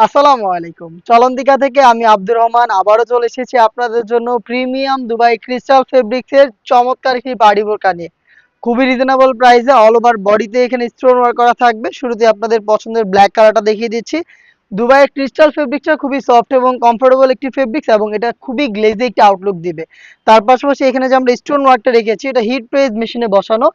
আসসালামু আলাইকুম। চলন্তিকা থেকে আমি আব্দুর রহমান, আবারও চলে এসেছি আপনাদের জন্য প্রিমিয়াম দুবাই ক্রিস্টাল ফেব্রিক্সের চমৎকার একটি বাড়ি বোরকা নিয়ে। খুবই রিজনেবল প্রাইসে অল ওভার বডিতে এখানে স্টোন ওয়ার্ক করা থাকবে। শুরুতে আপনাদের পছন্দের ব্ল্যাক কালারটা দেখিয়ে দিচ্ছি। দুবাইয়ের ক্রিস্টাল ফেব্রিক্সটা খুবই সফট এবং কমফোর্টেবল একটি ফেব্রিক্স এবং এটা খুবই গ্লেজি একটি আউটলুক দিবে। তার পাশাপাশি এখানে যে আমরা স্টোন ওয়ার্কটা রেখেছি, এটা হিট প্রেস মেশিনে বসানো।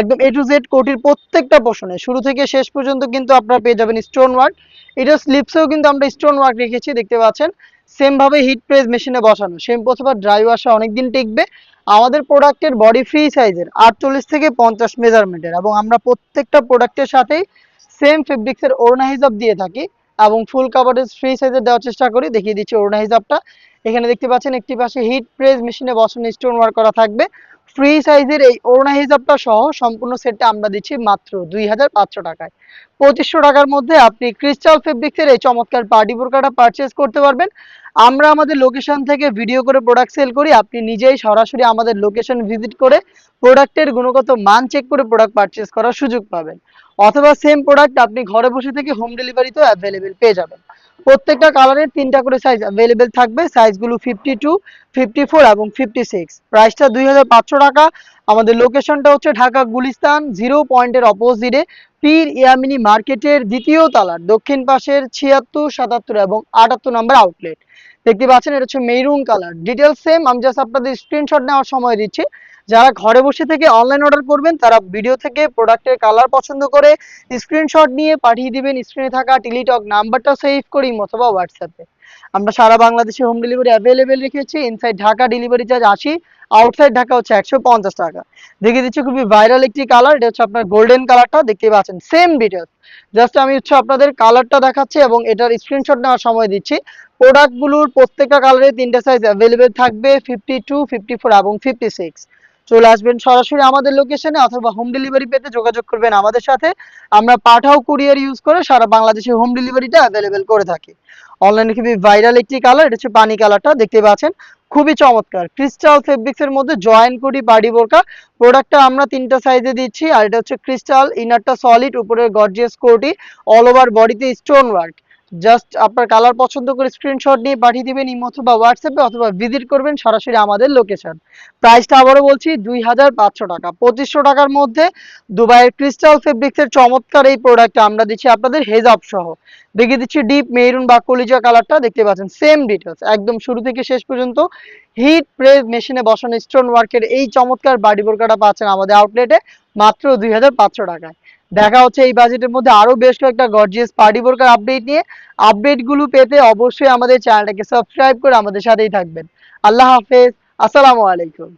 একদম এ টু জেড কোটির প্রত্যেকটা পোষণে শুরু থেকে শেষ পর্যন্ত কিন্তু আপনারা পেয়ে যাবেন স্টোন ওয়ার্ক এটা স্লিপসেও কিন্তু আমরা স্টোন ওয়ার্ক রেখেছি, দেখতে পাচ্ছেন। সেম ভাবে হিট প্রেস মেশিনে বসানো। সেম অথবা ড্রাই ওয়াশে অনেকদিন টিকবে। আমাদের প্রোডাক্টের বডি ফ্রি সাইজের আটচল্লিশ থেকে পঞ্চাশ মেজারমেন্টের এবং আমরা প্রত্যেকটা প্রোডাক্টের সাথেই সেম ফেব্রিক্সের ওড়না হিসাব দিয়ে থাকি। এবং ফুল কাভারেজ ফ্রি সাইজের দেওয়ার চেষ্টা করি। দেখিয়ে দিচ্ছি অরুণা হিসাবটা এখানে দেখতে পাচ্ছেন, একটি পাশে হিট প্রেস মেশিনে বসানো স্টোন ওয়ার্ক করা থাকবে। ফ্রি সাইজের এই ওড়না হিসাবটা সহ সম্পূর্ণ সেটটা আমরা দিচ্ছি মাত্র দুই হাজার পাঁচশো টাকায়। পঁচিশশো টাকার মধ্যে আপনি ক্রিস্টাল ফেব্রিক্সের এই চমৎকার পার্টি বোরকাটা পারচেস করতে পারবেন। আমরা আমাদের লোকেশন থেকে ভিডিও করে প্রোডাক্ট সেল করি, আপনি নিজেই সরাসরি আমাদের লোকেশন ভিজিট করে প্রোডাক্টের গুণগত মান চেক করে প্রোডাক্ট পারচেস করার সুযোগ পাবেন। অথবা সেম প্রোডাক্ট আপনি ঘরে বসে থেকে হোম ডেলিভারিতেও অ্যাভেলেবেল পেয়ে যাবেন। প্রত্যেকটা কালারের তিনটা করে সাইজ অ্যাভেলেবেল থাকবে। সাইজগুলো ফিফটি টু ফিফটি ফোর এবং ফিফটি সিক্স প্রাইসটা দুই হাজার পাঁচশো টাকা। আমাদের লোকেশনটা হচ্ছে ঢাকা গুলিস্তান জিরো পয়েন্টের অপোজিটে পীর ইয়ামিনি মার্কেটের দ্বিতীয় তালার দক্ষিণ পাশের ছিয়াত্তর, সাতাত্তর এবং আটাত্তর নম্বর আউটলেট দেখতে পাচ্ছেন, এটা হচ্ছে মেরুন কালার ডিটেলস সেম আমি জাস্ট আপনাদের স্ক্রিনশট নেওয়ার সময় দিচ্ছি। যারা ঘরে বসে থেকে অনলাইন অর্ডার করবেন, তারা ভিডিও থেকে প্রোডাক্টের কালার পছন্দ করে স্ক্রিনশট নিয়ে পাঠিয়ে দিবেন। স্ক্রিনে থাকা টেলিটক নাম্বারটা সেভ করি অথবা হোয়াটসঅ্যাপে আমরা সারা বাংলাদেশে হোম ডেলিভারি অ্যাভেলেবেল রেখেছি। ইনসাইড ঢাকা ডেলিভারি চার্জ আশি আউটসাইড ঢাকা হচ্ছে একশো পঞ্চাশ টাকা। দেখিয়ে দিচ্ছি খুবই ভাইরাল একটি কালার এটা হচ্ছে আপনার গোল্ডেন কালারটা দেখতে পাচ্ছেন সেম ডিটেলস জাস্ট আমি হচ্ছে আপনাদের কালারটা দেখাচ্ছি এবং এটার স্ক্রিনশট নেওয়ার সময় দিচ্ছি। প্রোডাক্টগুলোর প্রত্যেকটা কালারে তিনটা সাইজ অ্যাভেলেবেল থাকবে ফিফটি টু ফিফটি ফোর এবং ফিফটি সিক্স চলে আসবেন সরাসরি আমাদের লোকেশনে অথবা হোম ডেলিভারি পেতে যোগাযোগ করবেন আমাদের সাথে। আমরা পাঠাও কুরিয়ার ইউজ করে সারা বাংলাদেশে হোম ডেলিভারিটা অ্যাভেলেবেল করে থাকি। অনলাইনে খুবই ভাইরাল একটি কালার এটা হচ্ছে পানি কালারটা দেখতে পাচ্ছেন। খুবই চমৎকার। ক্রিস্টাল ফেব্রিক্স এর মধ্যে জয়েন করি বাড়ি বোরকা প্রোডাক্টটা আমরা তিনটা সাইজে দিচ্ছি, আর এটা হচ্ছে ক্রিস্টাল ইনারটা সলিড উপরে গর্জিয়াস কোটি অল ওভার বডিতে স্টোন ওয়ার্ক জাস্ট আপনার কালার পছন্দ করে স্ক্রিনশট নিয়ে পাঠিয়ে দিবেন ইমো অথবা হোয়াটসঅ্যাপে অথবা ভিজিট করবেন সরাসরি আমাদের লোকেশন প্রাইসটা আবারও বলছি, দুই হাজার পাঁচশো টাকা। পঁচিশশো টাকার মধ্যে দুবাইয়ের ক্রিস্টাল ফেব্রিক্সের চমৎকার এই প্রোডাক্টটা আমরা দিচ্ছি আপনাদের হেজাব সহ। দেখিয়ে দিচ্ছি ডিপ মেরুন বা কলিজা কালারটা দেখতে পাচ্ছেন সেম ডিটেলস একদম শুরু থেকে শেষ পর্যন্ত হিট প্রেস মেশিনে বসানো স্টোন ওয়ার্কের এই চমৎকার বাড়ি বোরকাটা পাচ্ছেন আমাদের আউটলেটে মাত্র দুই হাজার পাঁচশো টাকায়। দেখা হচ্ছে এই বাজেটের মধ্যে আরও বেশ কয়েকটা গর্জিয়াস পার্টি বোরকার আপডেট নিয়ে। আপডেটগুলো পেতে অবশ্যই আমাদের চ্যানেলটাকে সাবস্ক্রাইব করে আমাদের সাথেই থাকবেন। আল্লাহ হাফেজ, আসসালামু আলাইকুম।